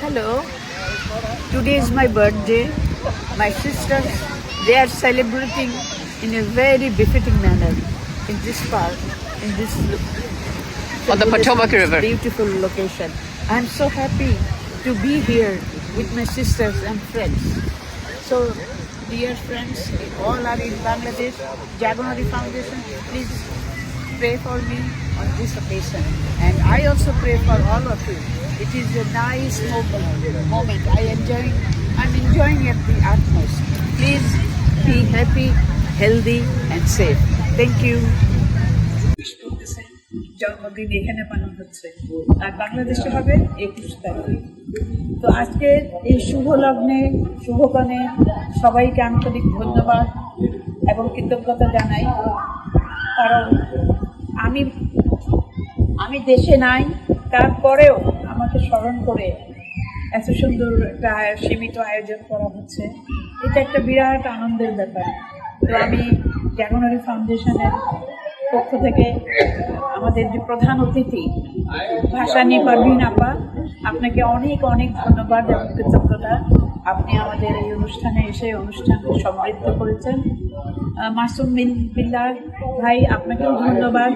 Hello. Today is my birthday. My sisters, they are celebrating in a very befitting manner in this park, in this On the Potomac River. beautiful location. I am so happy to be here with my sisters and friends. So, dear friends, all are in Bangladesh. Jagannathi Foundation, please pray for me on this occasion. And I also pray for all of you. It is a nice moment. moment. I enjoy, I'm enjoying it the utmost. Please be happy, healthy, and safe. Thank you. জন্মদিন এখানে পালন হচ্ছে আর বাংলাদেশে হবে একুশ তারিখে তো আজকে এই শুভ লগ্নে শুভকণে সবাইকে আন্তরিক ধন্যবাদ এবং কৃতজ্ঞতা জানাই কারণ আমি আমি দেশে নাই, তারপরেও আমাকে স্মরণ করে এত সুন্দর একটা সীমিত আয়োজন করা হচ্ছে। এটা একটা বিরাট আনন্দের ব্যাপার। তো আমি জাগনারি ফাউন্ডেশনের পক্ষ থেকে আমাদের যে প্রধান অতিথি ভাসানী পারভিন আপা, আপনাকে অনেক অনেক ধন্যবাদ এবং কৃতজ্ঞতা। আপনি আমাদের এই অনুষ্ঠানে এসে অনুষ্ঠান সমৃদ্ধ করেছেন। মাসুম বিন বিল্লাহ ভাই, আপনাকেও ধন্যবাদ।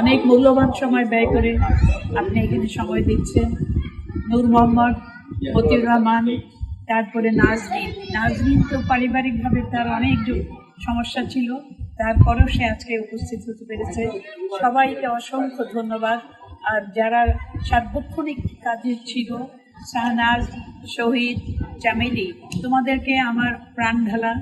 অনেক মূল্যবান সময় ব্যয় করে আপনি এখানে সময় দিচ্ছেন। নূর মোহাম্মদ মতিউর রহমান, তারপরে নাজরিন নাজরিন তো পারিবারিকভাবে তার অনেক সমস্যা ছিল। তারপরেও সে আজকে উপস্থিত হতে পেরেছে। সবাইকে অসংখ্য ধন্যবাদ। আর যারা সার্বক্ষণিক কাজে ছিল, শাহনাজ, শহীদ চামেলি তোমাদেরকে আমার প্রাণ ঢালা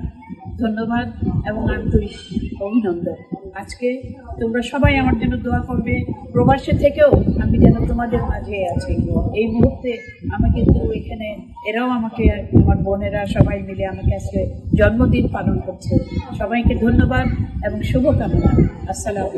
ধন্যবাদ এবং আন্তরিক অভিনন্দন। আজকে তোমরা সবাই আমার জন্য দোয়া করবে। প্রবাসে থেকেও আমি যেন তোমাদের মাঝে আছি। এই মুহূর্তে আমাকে কিন্তু এখানে, এরাও আমাকে, আমার বোনেরা সবাই মিলে আমাকে আজকে জন্মদিন পালন করছে। সবাইকে ধন্যবাদ এবং শুভকামনা। আসসালাম